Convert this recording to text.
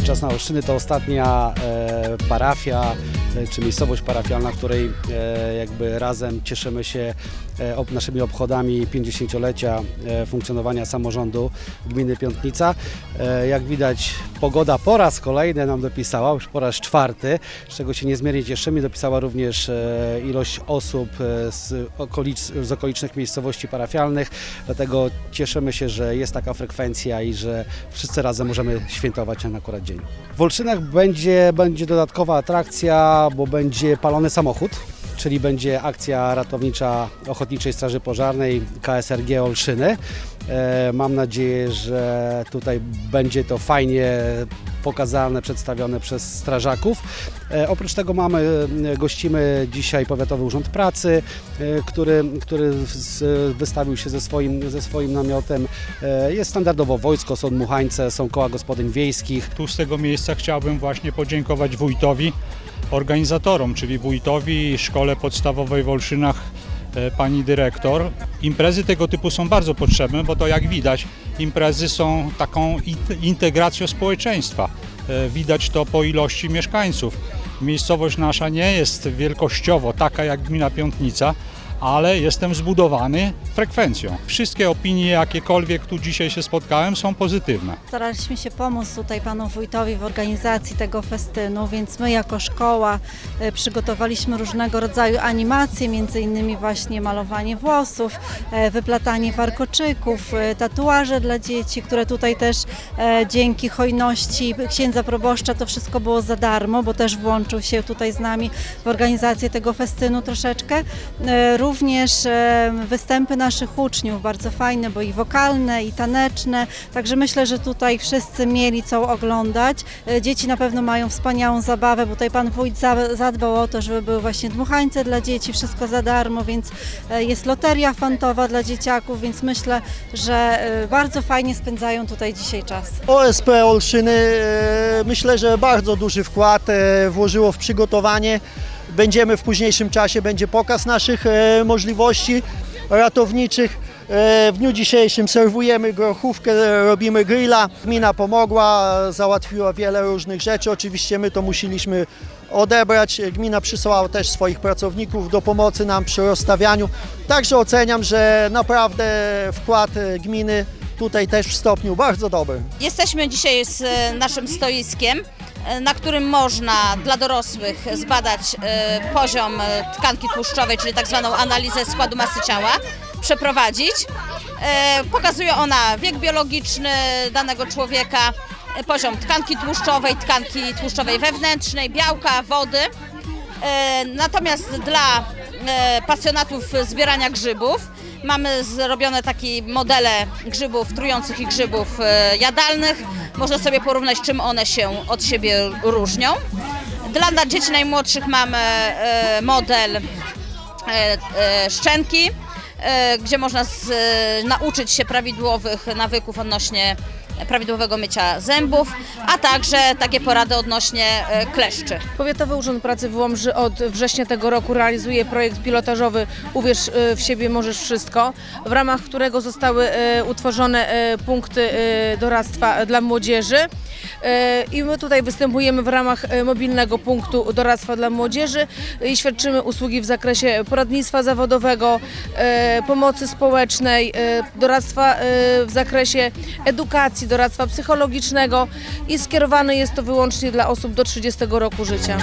Pokaz na Olsztyny to ostatnia e, parafia czy miejscowość parafialna, w której e, jakby razem cieszymy się e, naszymi obchodami 50-lecia e, funkcjonowania samorządu gminy Piątnica. E, jak widać pogoda po raz kolejny nam dopisała, już po raz czwarty, z czego się niezmiernie cieszymy. Dopisała również e, ilość osób e, z, z okolicznych miejscowości parafialnych, dlatego cieszymy się, że jest taka frekwencja i że wszyscy razem możemy świętować ten akurat dzień. W Olszynach będzie, będzie dodatkowa atrakcja, bo będzie palony samochód. Czyli będzie akcja ratownicza Ochotniczej Straży Pożarnej KSRG Olszyny. E, Mam nadzieję, że tutaj będzie to fajnie pokazane, przedstawione przez strażaków. E, Oprócz tego mamy, e, gościmy dzisiaj Powiatowy Urząd Pracy, e, który, który wystawił się ze swoim, ze swoim namiotem. Jest standardowo wojsko, są dmuchańce, są koła gospodyń wiejskich. Tu z tego miejsca chciałbym właśnie podziękować wójtowi, organizatorom, czyli wójtowi Szkole Podstawowej w Olszynach, pani dyrektor. Imprezy tego typu są bardzo potrzebne, bo to jak widać, imprezy są taką in- integracją społeczeństwa. E, Widać to po ilości mieszkańców. Miejscowość nasza nie jest wielkościowo taka jak gmina Piątnica, ale jestem zbudowany frekwencją. Wszystkie opinie, jakiekolwiek tu dzisiaj się spotkałem, są pozytywne. Staraliśmy się pomóc tutaj panu wójtowi w organizacji tego festynu, więc my jako szkoła e, przygotowaliśmy różnego rodzaju animacje, między innymi właśnie malowanie włosów, e, wyplatanie warkoczyków, e, tatuaże dla dzieci, które tutaj też dzięki hojności księdza proboszcza to wszystko było za darmo, bo też włączył się tutaj z nami w organizację tego festynu troszeczkę. E, Również e, występy naszych uczniów, bardzo fajne, bo i wokalne, i taneczne, także myślę, że tutaj wszyscy mieli co oglądać. E, Dzieci na pewno mają wspaniałą zabawę, bo tutaj pan wójt za- zadbał o to, żeby były właśnie dmuchańce dla dzieci, wszystko za darmo, więc e, jest loteria fantowa dla dzieciaków, więc myślę, że bardzo fajnie spędzają tutaj dzisiaj czas. OSP Olszyny myślę, że bardzo duży wkład włożyło w przygotowanie. Będziemy w późniejszym czasie, będzie pokaz naszych e, możliwości ratowniczych. E, W dniu dzisiejszym serwujemy grochówkę, robimy grilla. Gmina pomogła, załatwiła wiele różnych rzeczy. Oczywiście my to musieliśmy odebrać. Gmina przysłała też swoich pracowników do pomocy nam przy rozstawianiu. Także oceniam, że naprawdę wkład gminy tutaj też w stopniu bardzo dobry. Jesteśmy dzisiaj z e, naszym stoiskiem, na którym można dla dorosłych zbadać e, poziom e, tkanki tłuszczowej, czyli tak zwaną analizę składu masy ciała, przeprowadzić. E, Pokazuje ona wiek biologiczny danego człowieka, e, poziom tkanki tłuszczowej, tkanki tłuszczowej wewnętrznej, białka, wody. E, Natomiast dla e, pasjonatów zbierania grzybów mamy zrobione takie modele grzybów trujących i grzybów e, jadalnych. Można sobie porównać, czym one się od siebie różnią. Dla dzieci najmłodszych mamy e, model e, e, szczęki, gdzie można z, e, nauczyć się prawidłowych nawyków odnośnie prawidłowego mycia zębów, a także takie porady odnośnie e, kleszczy. Powiatowy Urząd Pracy w Łomży od września tego roku realizuje projekt pilotażowy Uwierz w siebie, możesz wszystko, w ramach którego zostały utworzone punkty doradztwa dla młodzieży. I my tutaj występujemy w ramach mobilnego punktu doradztwa dla młodzieży i świadczymy usługi w zakresie poradnictwa zawodowego, pomocy społecznej, y, doradztwa y, w zakresie edukacji, doradztwa psychologicznego i skierowane jest to wyłącznie dla osób do 30 roku życia.